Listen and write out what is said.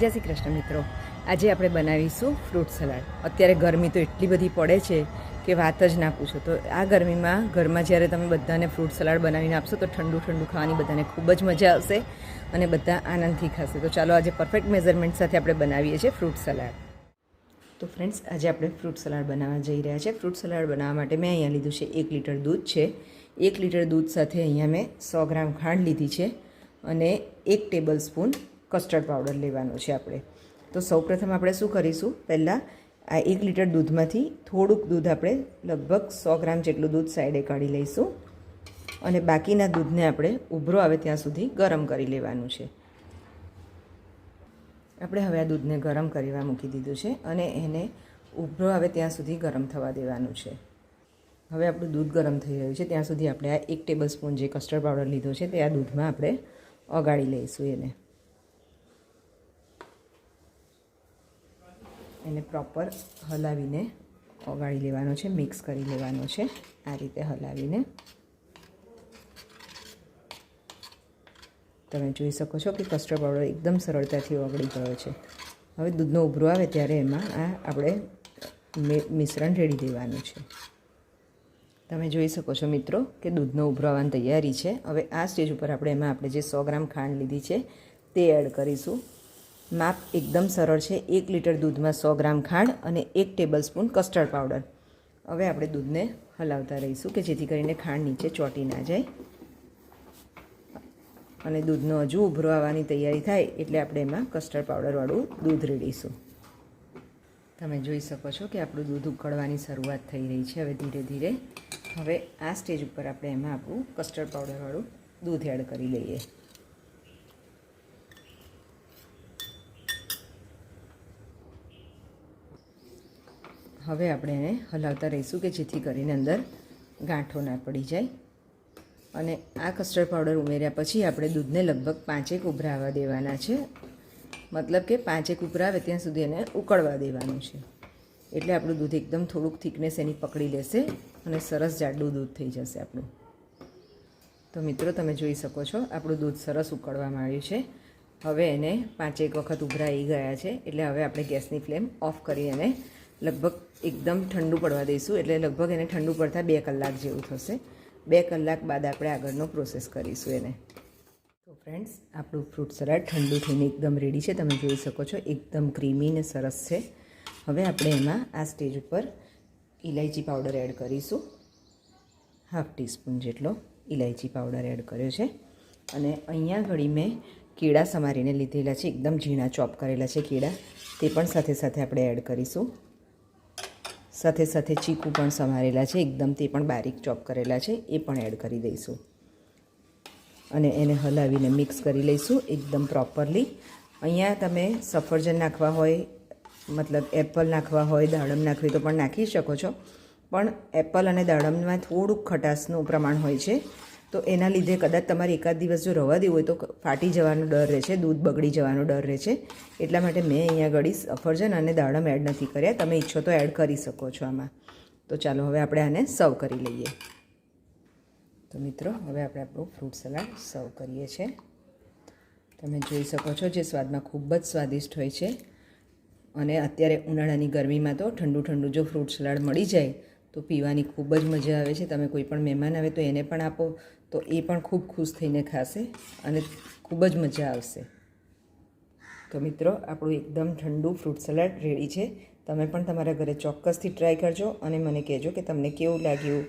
જય શ્રી કૃષ્ણ મિત્રો. આજે આપણે બનાવીશું ફ્રૂટ સલાડ. અત્યારે ગરમી તો એટલી બધી પડે છે કે વાત જ ના પૂછો. તો આ ગરમીમાં ઘરમાં જ્યારે તમે બધાને ફ્રૂટ સલાડ બનાવીને આપશો તો ઠંડુ ઠંડુ ખાવાની બધાને ખૂબ જ મજા આવશે અને બધા આનંદથી ખાશે. તો ચાલો આજે પરફેક્ટ મેઝરમેન્ટ સાથે આપણે બનાવીએ છીએ ફ્રૂટ સલાડ. તો ફ્રેન્ડ્સ આજે આપણે ફ્રૂટ સલાડ બનાવવા જઈ રહ્યા છે. ફ્રૂટ સલાડ બનાવવા માટે મેં અહીંયા લીધું છે એક લીટર દૂધ છે. એક લીટર દૂધ સાથે અહીંયા મેં સો ગ્રામ ખાંડ લીધી છે અને એક ટેબલ સ્પૂન કસ્ટર્ડ પાવડર લેવાનો છે આપણે. તો સૌપ્રથમ આપણે શું કરીશું? પહેલાં આ એક લીટર દૂધમાંથી થોડુંક દૂધ આપણે લગભગ સો ગ્રામ જેટલું દૂધ સાઈડે કાઢી લઈશું. અને બાકીના દૂધને આપણે ઉભરો આવે ત્યાં સુધી ગરમ કરી લેવાનું છે. આપણે હવે આ દૂધને ગરમ કરવા મૂકી દીધું છે અને એને ઉભરો આવે ત્યાં સુધી ગરમ થવા દેવાનું છે. હવે આપણું દૂધ ગરમ થઈ રહ્યું છે. ત્યાં સુધી આપણે આ એક ટેબલ સ્પૂન જે કસ્ટર્ડ પાવડર લીધો છે તે આ દૂધમાં આપણે ઓગાળી લઈશું એને. એને પ્રોપર હલાવીને ઓગાળી લેવાનો છે મિક્સ કરી લેવાનો છે, આ રીતે હલાવીને. તમે જોઈ શકો છો કે કસ્ટર્ડ પાવડર એકદમ સરળતાથી ઓગળી ગયો છે. હવે દૂધનો ઉભરો આવે ત્યારે એમાં આ આપણે મિશ્રણ રેડી દેવાનું છે. તમે જોઈ શકો છો મિત્રો કે દૂધનો ઉભરો આવવાની તૈયારી છે. હવે આ સ્ટેજ ઉપર આપણે એમાં આપણે જે સો ગ્રામ ખાંડ લીધી છે, તે એડ કરીશું. માપ એકદમ સરળ છે. એક લીટર દૂધમાં સો ગ્રામ ખાંડ અને એક ટેબલ સ્પૂન કસ્ટર્ડ પાવડર. હવે આપણે દૂધને હલાવતા રહીશું કે જેથી કરીને ખાંડ નીચે ચોંટી ના જાય. અને દૂધનો હજુ ઉભરો આવવાની તૈયારી થાય એટલે આપણે એમાં કસ્ટર્ડ પાવડરવાળું દૂધ રેડીશું. તમે જોઈ શકો છો કે આપણું દૂધ ઉકળવાની શરૂઆત થઈ રહી છે. હવે ધીરે ધીરે હવે આ સ્ટેજ ઉપર આપણે એમાં આપણું કસ્ટર્ડ પાવડરવાળું દૂધ એડ કરી લઈએ હવે આપણે એને હલાવતા રહીશું કે જેથી કરીને અંદર ગાંઠો ના પડી જાય. અને આ કસ્ટર્ડ પાવડર ઉમેર્યા પછી આપણે દૂધને લગભગ પાંચેક ઉભરાવા દેવાના છે. મતલબ કે પાંચેક ઉભરાવે ત્યાં સુધી એને ઉકળવા દેવાનું છે. એટલે આપણું દૂધ એકદમ થોડુંક થિકનેસ એની પકડી લેશે અને સરસ જાડું દૂધ થઈ જશે આપણું. તો મિત્રો, તમે જોઈ શકો છો, આપણું દૂધ સરસ ઉકળવામાં આવ્યું છે. હવે એને પાંચેક વખત ઉભરાઈ ગયા છે. એટલે હવે આપણે ગેસની ફ્લેમ ઓફ કરી એને લગભગ એકદમ ઠંડુ પડવા દઈશું, એટલે લગભગ એને ઠંડુ પડતા બે કલાક જેવું થશે. બે કલાક બાદ આપણે આગળનો પ્રોસેસ કરીશું એને. તો ફ્રેન્ડ્સ આપણું ફ્રૂટ સલાડ ઠંડુ થઈને એકદમ રેડી છે. તમે જોઈ શકો છો, એકદમ ક્રીમી ને સરસ છે. હવે આપણે એમાં આ સ્ટેજ ઉપર ઇલાયચી પાવડર એડ કરીશું. હાફ ટીસ્પૂન જેટલો ઇલાયચી પાવડર એડ કર્યો છે. અને અહીંયા ઘડી મેં કેળા સમારીને લીધેલા છે. એકદમ ઝીણા ચોપ કરેલા છે કેળા. તે પણ સાથે સાથે આપણે એડ કરીશું. સાથે સાથે ચીકુ પણ સમારેલા છે. એકદમ તે પણ બારીક ચોપ કરેલા છે. એ પણ એડ કરી દઈશું. અને એને હલાવીને મિક્સ કરી લઈશું એકદમ પ્રોપરલી અહીંયા તમે સફરજન નાખવા હોય, મતલબ એપલ નાખવા હોય, દાડમ નાખવી તો પણ નાખી શકો છો. પણ એપલ અને દાડમમાં થોડુંક ખટાશનું પ્રમાણ હોય છે. તો એના લીધે કદાચ તમારે એકાદ દિવસ જો રવા દેવું હોય તો ફાટી જવાનો ડર રહે છે, દૂધ બગડી જવાનો ડર રહે છે. એટલા માટે મેં અહીંયા ગળી સફરજન અને દાડમ એડ નથી કર્યા. તમે ઈચ્છો તો એડ કરી શકો છો આમાં. તો ચાલો હવે આપણે આને સર્વ કરી લઈએ. તો મિત્રો, હવે આપણે આપણું ફ્રૂટ સલાડ સર્વ કરીએ છીએ. તમે જોઈ શકો છો જે સ્વાદમાં ખૂબ જ સ્વાદિષ્ટ હોય છે. અને અત્યારે ઉનાળાની ગરમીમાં તો ઠંડુ ઠંડુ જો ફ્રૂટ સલાડ મળી જાય તો પીવાની ખૂબ જ મજા આવે છે. તમે કોઈ પણ મહેમાન આવે તો એને પણ આપો. તો એ પણ ખૂબ ખુશ થઈને ખાશે અને ખૂબ જ મજા આવશે. તો મિત્રો, આપણું એકદમ ઠંડુ ફ્રૂટ સલાડ રેડી છે. તમે પણ તમારા ઘરે ચોક્કસથી ટ્રાય કરજો અને મને કહેજો કે તમને કેવું લાગ્યું.